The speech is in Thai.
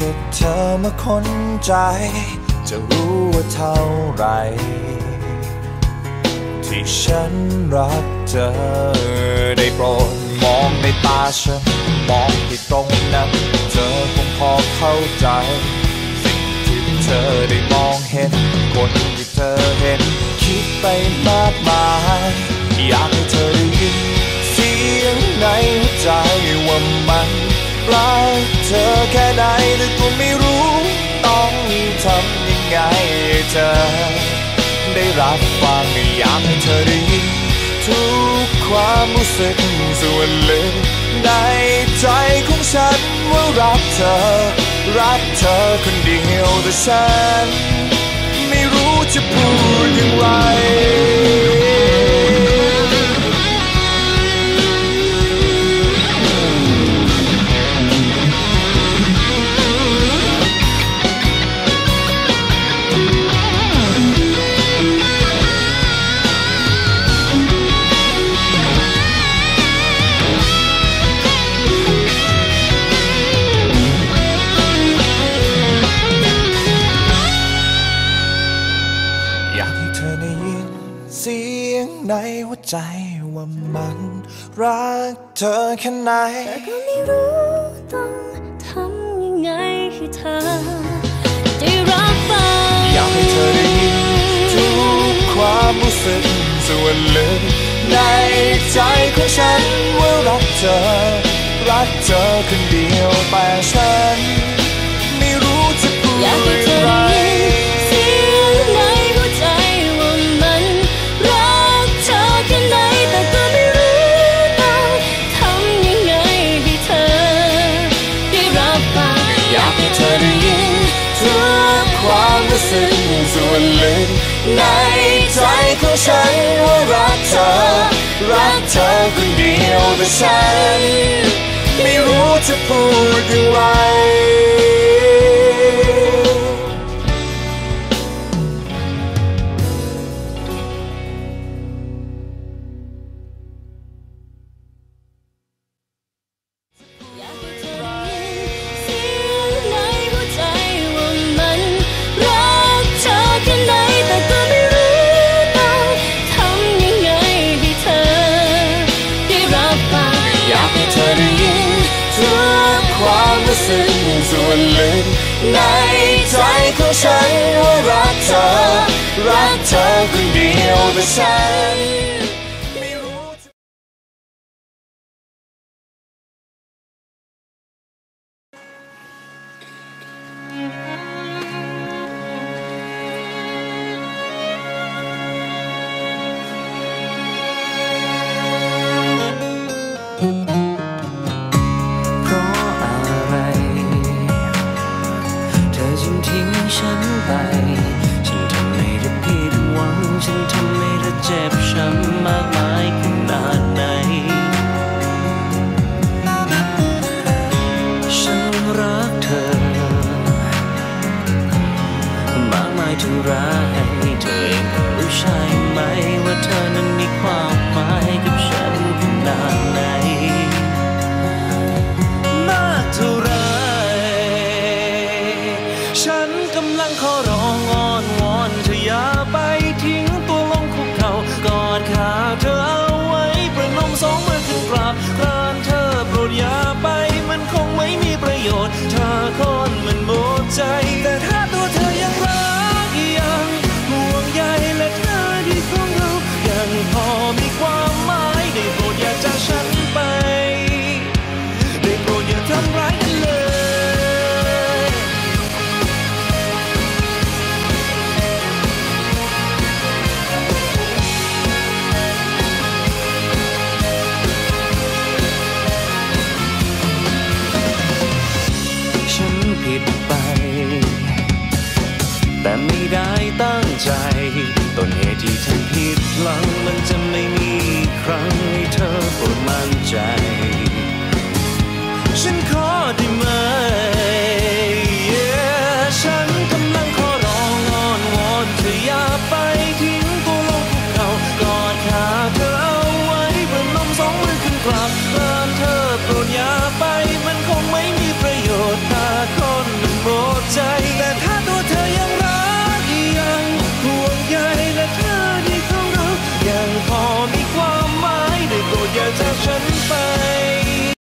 ค่เธอมาค้นใจ จะรู้ว่าเท่าไร ที่ฉันรักเธอ ได้โปรดมองในตาฉัน มองที่ตรงนั้น เธอคงพอเข้าใจ สิ่งที่เธอได้มองเห็น คนที่เธอเห็น คิดไปมากมาย อยากให้เธอได้ยินเสียงในหัวใจว่ามันรักเธอแค่ไหน ก็ไม่รู้ต้องทำยังไงให้เธอ ได้รับฟังอยากให้เธอได้ยินทุกความรู้สึกส่วนลึกในใจของฉันว่ารักเธอ รักเธอคนเดียวแต่ฉัน ไม่รู้จะพูดอย่างไร สียงในหัวใจว่ามันรักเธอแค่ไหน แต่ก็ไม่รู้ต้องทำยังไงให้เธอได้รับฟังอยากให้เธอได้ยินทุกความรู้สึกส่วนลึกในใจของฉันว่ารักเธอ รักเธอคนเดียวแต่ฉัน ธอได้ยินทุกความรู้สึกส่วนลึกในใจของฉันว่ารักเธอ รักเธอคนเดียวแต่ฉัน ไม่รู้จะพูดอย่างไร ความรู้นส่วนลึกในใจของฉันว่ารักเธอ รักเธอคนเดียวแต่ฉัน ฉันไป ฉันทำให้เธอผิดหวัง ฉันทำให้เธอเจ็บช้ำมากมาย ไม่ได้ตั้งใจต้นเหตุที่ฉันผิดหลังมันจะไม่มีอีกครั้งให้เธอโปรดมั่นใจ ฉันขอ